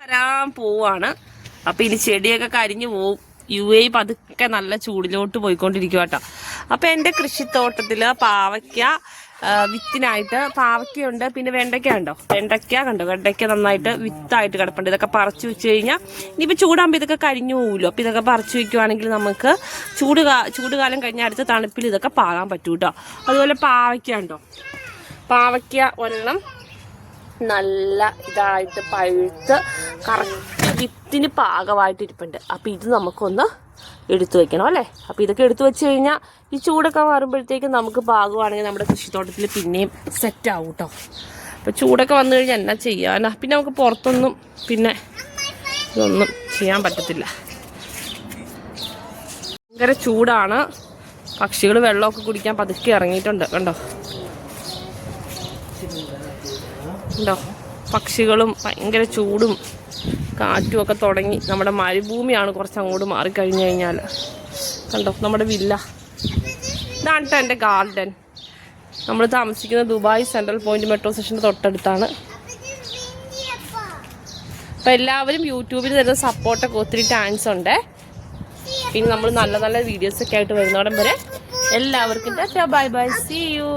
വരാൻ പോവാണ്. അപ്പൊ ഇനി ചെടിയൊക്കെ കരിഞ്ഞു പോവും. യു എ പതുക്കെ നല്ല ചൂടിലോട്ട് പോയിക്കൊണ്ടിരിക്കുക അപ്പൊ എന്റെ കൃഷിത്തോട്ടത്തിൽ പാവയ്ക്ക ആ, വിത്തിനായിട്ട് പാവയ്ക്കയുണ്ട് പിന്നെ വെണ്ടയ്ക്ക ഉണ്ടോ വെണ്ടയ്ക്ക കണ്ടോ? വെണ്ടയ്ക്ക നന്നായിട്ട് വിത്തായിട്ട് കിടപ്പുണ്ട്. ഇതൊക്കെ പറിച്ചു വെച്ച് കഴിഞ്ഞാൽ ഇനിയിപ്പോൾ ചൂടാകുമ്പോൾ ഇതൊക്കെ കരിഞ്ഞു പോകുമല്ലോ അപ്പോൾ ഇതൊക്കെ പറിച്ചു വെക്കുവാണെങ്കിൽ നമുക്ക് ചൂട് ചൂടുകാലം കഴിഞ്ഞ അടുത്ത തണുപ്പിൽ ഇതൊക്കെ പാകാൻ പറ്റൂ കേട്ടോ അതുപോലെ പാവയ്ക്ക ഉണ്ടോ പാവയ്ക്ക ഒരെണ്ണം നല്ല ഇതായിട്ട് പഴുത്ത് കറക്റ്റ്. വിത്തിന് പാകമായിട്ട് ഇരിപ്പുണ്ട് അപ്പം ഇത് നമുക്കൊന്ന് എടുത്തു വെക്കണം അല്ലേ? അപ്പം ഇതൊക്കെ എടുത്തു വെച്ച് കഴിഞ്ഞാൽ ഈ ചൂടൊക്കെ മാറുമ്പോഴത്തേക്കും നമുക്ക് പാകമാണെങ്കിൽ നമ്മുടെ കൃഷിത്തോട്ടത്തിൽ പിന്നെയും സെറ്റ് ആവും കേട്ടോ അപ്പം ചൂടൊക്കെ വന്നു കഴിഞ്ഞാൽ എന്നാ ചെയ്യാനാ? പിന്നെ നമുക്ക് പുറത്തൊന്നും പിന്നെ ഇതൊന്നും ചെയ്യാൻ പറ്റത്തില്ല. ഭയങ്കര ചൂടാണ്. പക്ഷികൾ വെള്ളമൊക്കെ കുടിക്കാൻ പതുക്കെ ഇറങ്ങിയിട്ടുണ്ട്. കണ്ടോ? ഉണ്ടോ പക്ഷികളും ഭയങ്കര ചൂടും കാറ്റും ഒക്കെ തുടങ്ങി നമ്മുടെ മരുഭൂമിയാണ് കുറച്ച് അങ്ങോട്ട് മാറിക്കഴിഞ്ഞു കഴിഞ്ഞാൽ. കണ്ടോ? നമ്മുടെ വില്ല. ഇതാണ് കേട്ടോ എന്റെ ഗാർഡൻ. നമ്മൾ താമസിക്കുന്ന ദുബായ് സെൻട്രൽ പോയിന്റ് മെട്രോ സ്റ്റേഷന്റെ തൊട്ടടുത്താണ്. അപ്പം എല്ലാവരും യൂട്യൂബിൽ തരുന്ന സപ്പോർട്ടൊക്കെ ഒത്തിരി താങ്ക്സ് ഉണ്ട്. പിന്നെ നമ്മൾ നല്ല നല്ല വീഡിയോസൊക്കെ ആയിട്ട് വരുന്നോടം വരെ എല്ലാവർക്കും ബൈ ബൈ സി യു